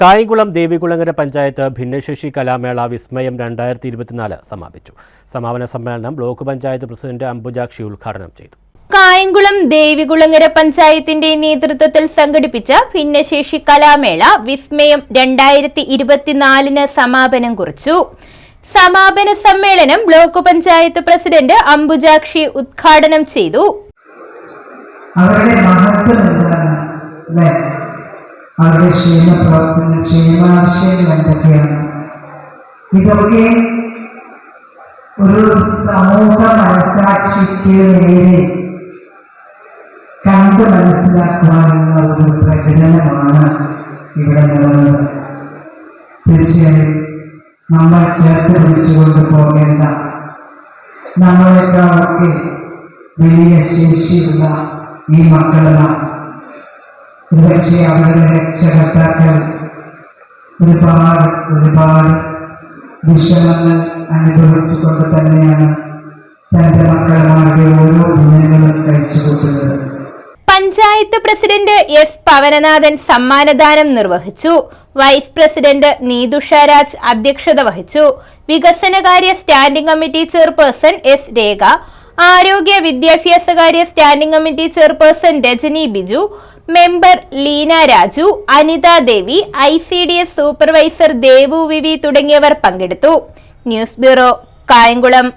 കായംകുളം ദേവികുളങ്ങര പഞ്ചായത്ത് ഭിന്നശേഷി കലാമേള വിസ്മയം രണ്ടായിരത്തി ഇരുപത്തിനാല് സമാപിച്ചു. സമാപന സമ്മേളനം ബ്ലോക്ക് പഞ്ചായത്ത് പ്രസിഡന്റ് അംബുജാക്ഷി ഉദ്ഘാടനം ചെയ്തു. കായംകുളം ദേവികുളങ്ങര പഞ്ചായത്തിന്റെ നേതൃത്വത്തിൽ സംഘടിപ്പിച്ച ഭിന്നശേഷി കലാമേള വിസ്മയം രണ്ടായിരത്തി ഇരുപത്തിനാലിന് സമാപനം കുറിച്ചു. സമാപന സമ്മേളനം ബ്ലോക്ക് പഞ്ചായത്ത് പ്രസിഡന്റ് അംബുജാക്ഷി ഉദ്ഘാടനം ചെയ്തു. അവരുടെ അവരുടെ ക്ഷേമ പ്രവർത്തനം ക്ഷേമാശയങ്ങൾ എന്തൊക്കെയാണ്? ഇതൊക്കെ ഒരു സമൂഹ മനസാക്ഷിക്ക് നേരെ കണ്ട് മനസ്സിലാക്കുവാനുള്ള ഒരു പ്രകടനമാണ് ഇവിടെ നടന്നത് തീർച്ചയായും നമ്മൾ ചേർത്ത് പിടിച്ചുകൊണ്ട് പോകേണ്ട നമ്മളെക്കാളൊക്കെ വലിയ ശേഷിയുള്ള ഈ മക്കളെല്ലാം ഒരുപക്ഷെ അവരുടെ രക്ഷകർത്താക്കൾ ഒരുപാട് ഒരുപാട് വിഷമങ്ങൾ അനുഭവിച്ചുകൊണ്ട് തന്നെയാണ് തന്റെ മക്കളുമാരുടെ ഓരോ ദിനങ്ങളും കഴിച്ചുകൂട്ടുന്നത്. പഞ്ചായത്ത് പ്രസിഡന്റ് എസ് പവനനാഥൻ സമ്മാനദാനം നിർവഹിച്ചു. വൈസ് പ്രസിഡന്റ് നീതുഷ രാജ് അധ്യക്ഷത വഹിച്ചു. വികസനകാര്യ standing committee chairperson S Rekha ആരോഗ്യ വിദ്യാഭ്യാസ കാര്യ standing committee chairperson Rajani Biju member Leena Raju Anitha Devi I C D S supervisor Devu V V തുടങ്ങിയവർ പങ്കെടുത്തു. News bureau Kayamkulam.